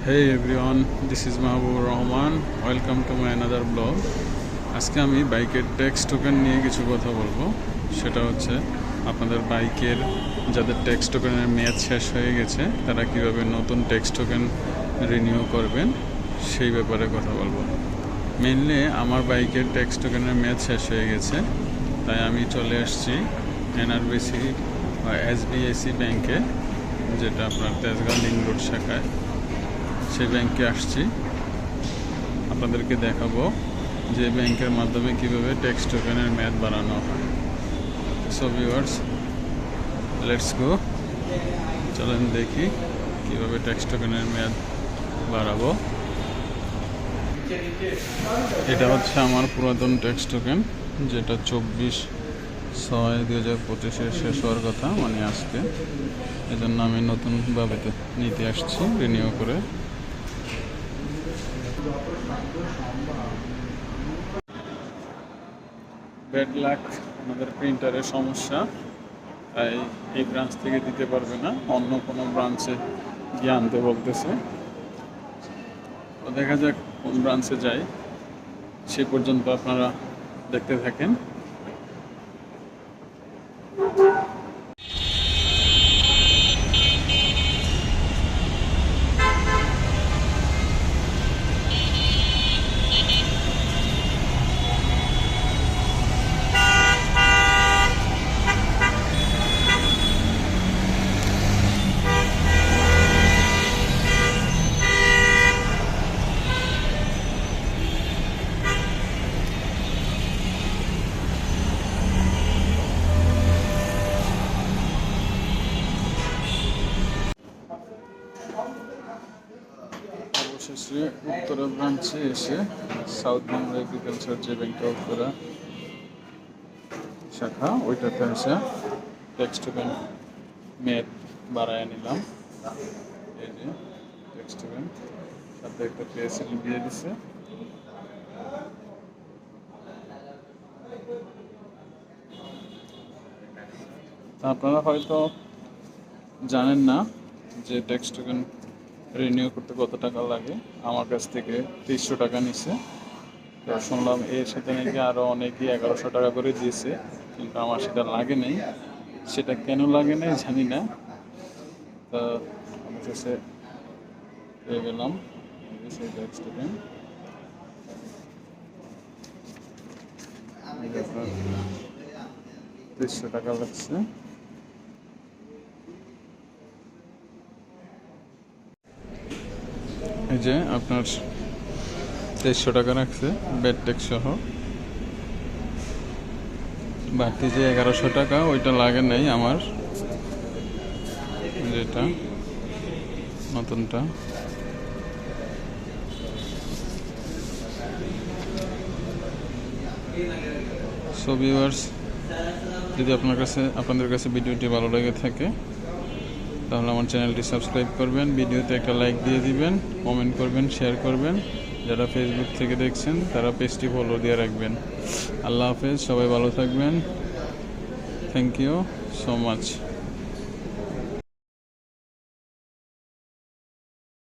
Hey everyone, this is Mahabur Rahman. Welcome to my another blog. আজকে আমি বাইকের tax token নিয়ে কিছু কথা বলব সেটা হচ্ছে আপনাদের বাইকের যাদের ট্যাক্স টোকেনের মেয়াদ শেষ হয়ে গেছে তারা কীভাবে নতুন ট্যাক্স টোকেন রিনিউ করবেন সেই ব্যাপারে কথা বলব মেনলি আমার বাইকের ট্যাক্স টোকেনের মেয়াদ শেষ হয়ে গেছে তাই আমি চলে আসছি এনআরবিসি বা এসবিএসি ব্যাংকে যেটা আপনার তেজগাঁও লিং রোড শাখায় সেই ব্যাংকে আসছি। আপনাদেরকে দেখাবো যে ব্যাংকের মাধ্যমে কীভাবে ট্যাক্স টোকেনের মেয়াদ বাড়ানো হয়। সো ভিউয়ার্স লেটস গো চলেন দেখি কীভাবে ট্যাক্স টোকেনের মেয়াদ বাড়াবো। এটা হচ্ছে আমার পুরাতন ট্যাক্স টোকেন যেটা চব্বিশ ছয় দুই হাজার পঁচিশে শেষ হওয়ার কথা মানে আজকে। এজন্য আমি নতুনভাবে নিতে আসছি রিনিউ করে। ব্যাড লাক আমাদের প্রিন্টারের সমস্যা। তাই এই ব্রাঞ্চ থেকে দিতে পারবে না। অন্য কোনো ব্রাঞ্চে গিয়ে আনতে বলতেছে। দেখা যাক কোন ব্রাঞ্চে যাই। সে পর্যন্ত আপনারা দেখতে থাকেন। অবশেষে উত্তরা ব্রাঞ্চে এসে, সাউথ বাংলা এগ্রিকালচার যে ব্যাংকটা উত্তরা শাখা ওইটাতে এসে ট্যাক্স টোকেন মেয়াদ বাড়ায় নিলাম। এই যে ট্যাক্স টোকেন সাথে একটা পেএসএল দিয়ে দিছে। আপনারা হয়তো জানেন না যে ট্যাক্স টোকেন রিনিউ করতে কত টাকা লাগে? আমার কাছ থেকে তিনশো টাকা নিছে। তো শুনলাম এর সাথে নাকি আরও অনেকেই এগারোশো টাকা করে দিয়েছে, কিন্তু আমার সেটা লাগে নাই। সেটা কেন লাগে নাই জানি না। তো আমার কাছে পেয়ে গেলাম। তিনশো টাকা লাগছে। এই যে আপনার তেইশশো টাকা রাখছে বেড ট্যাক্স সহ। বাকি যে এগারোশো টাকা, ওইটা লাগে নাই আমার। যেটা নতুনটা। সো ভিউয়ার্স যদি আপনার কাছে, আপনাদের কাছে ভিডিওটি ভালো লেগে থাকে তাহলে আমার চ্যানেলটি সাবস্ক্রাইব করবেন, ভিডিওতে একটা লাইক দিয়ে দিবেন কমেন্ট করবেন শেয়ার করবেন। যারা ফেসবুক থেকে দেখছেন, তারা পেজটি ফলো দিয়ে রাখবেন। আল্লাহ হাফেজ, সবাই ভালো থাকবেন। Thank you so much